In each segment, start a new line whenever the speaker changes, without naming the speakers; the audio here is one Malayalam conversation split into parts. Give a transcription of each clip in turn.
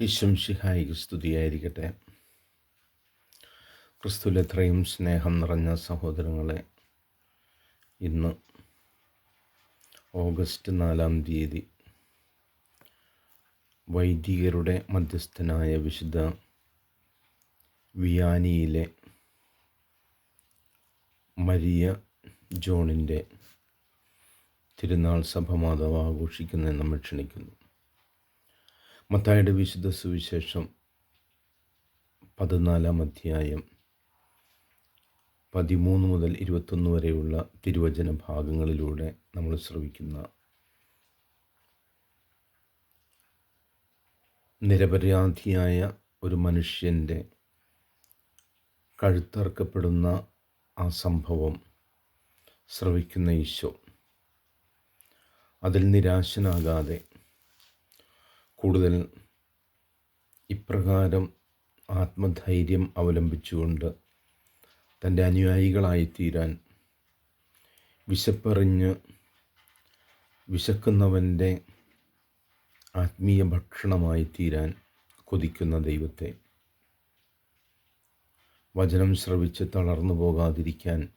ഈശംഷിഹായിക്ക് സ്തുതിയായിരിക്കട്ടെ. ക്രിസ്തുലെത്രയും സ്നേഹം നിറഞ്ഞ സഹോദരങ്ങളെ ഇന്ന് ഓഗസ്റ്റ് നാലാം തീയതി വൈദികരുടെ മധ്യസ്ഥനായ വിശുദ്ധ വിയാനിയിലെ മരിയ ജോണിന്റെ തിരുനാൾ സഭമാതാവ് ആഘോഷിക്കുന്നതെന്ന് നമ്മൾ ക്ഷണിക്കുന്നു. മത്തായുടെ വിശുദ്ധ സുവിശേഷം പതിനാലാം അധ്യായം പതിമൂന്ന് മുതൽ ഇരുപത്തൊന്ന് വരെയുള്ള തിരുവചന ഭാഗങ്ങളിലൂടെ നമ്മൾ ശ്രവിക്കുന്ന നിരപരാധിയായ ഒരു മനുഷ്യന്റെ കഴുത്തറക്കപ്പെടുന്ന ആ സംഭവം ശ്രവിക്കുന്ന ഈശോ അതിൽ നിരാശനാകാതെ കൂടുതൽ ഇപ്രകാരം ആത്മധൈര്യം അവലംബിച്ചുകൊണ്ട് തന്റെ അനുയായികളായിത്തീരാൻ വിശപ്പറിഞ്ഞ് വിശക്കുന്നവന്റെ ആത്മീയ ഭക്ഷണമായി തീരാൻ കൊതിക്കുന്ന ദൈവത്തെ. വചനം ശ്രവിച്ച് തളർന്നു പോകാതിരിക്കാൻ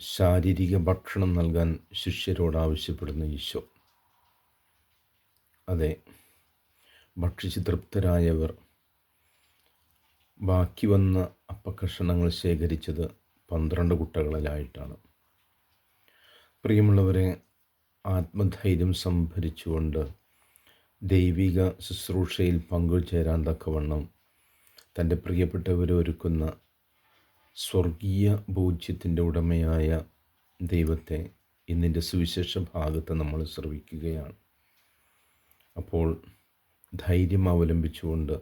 ശാരീരിക ഭക്ഷണം നൽകാൻ ശിഷ്യരോട് ആവശ്യപ്പെടുന്ന ഈശോ. അതെ. ഭക്ഷിച്ച് തൃപ്തരായവർ. ബാക്കി വന്ന അപ്പക്കഷണങ്ങൾ ശേഖരിച്ചത് പന്ത്രണ്ട് കുട്ടകളിലായിട്ടാണ്. പ്രിയമുള്ളവരെ ആത്മധൈര്യം സംഭരിച്ചുകൊണ്ട് ദൈവിക ശുശ്രൂഷയിൽ പങ്കുചേരാൻ തക്കവണ്ണം തന്റെ പ്രിയപ്പെട്ടവരെ ഒരുക്കുന്ന സ്വർഗീയ ബോധ്യത്തിന്റെ ഉടമയായ ദൈവത്തെ ഇന്നിന്റെ സുവിശേഷ ഭാഗത്ത് നമ്മൾ ശ്രവിക്കുകയാണ്. അപ്പോൾ ധൈര്യം അവലംബിച്ചുകൊണ്ട്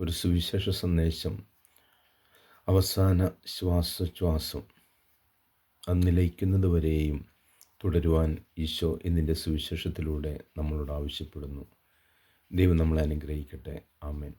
ഒരു സുവിശേഷ സന്ദേശം അവസാന ശ്വാസശ്വാസം അത് നിലയ്ക്കുന്നത് വരെയും തുടരുവാൻ ഈശോ എന്നിന്റെ സുവിശേഷത്തിലൂടെ നമ്മളോട് ആവശ്യപ്പെടുന്നു. ദൈവം നമ്മളെ അനുഗ്രഹിക്കട്ടെ. ആമേൻ.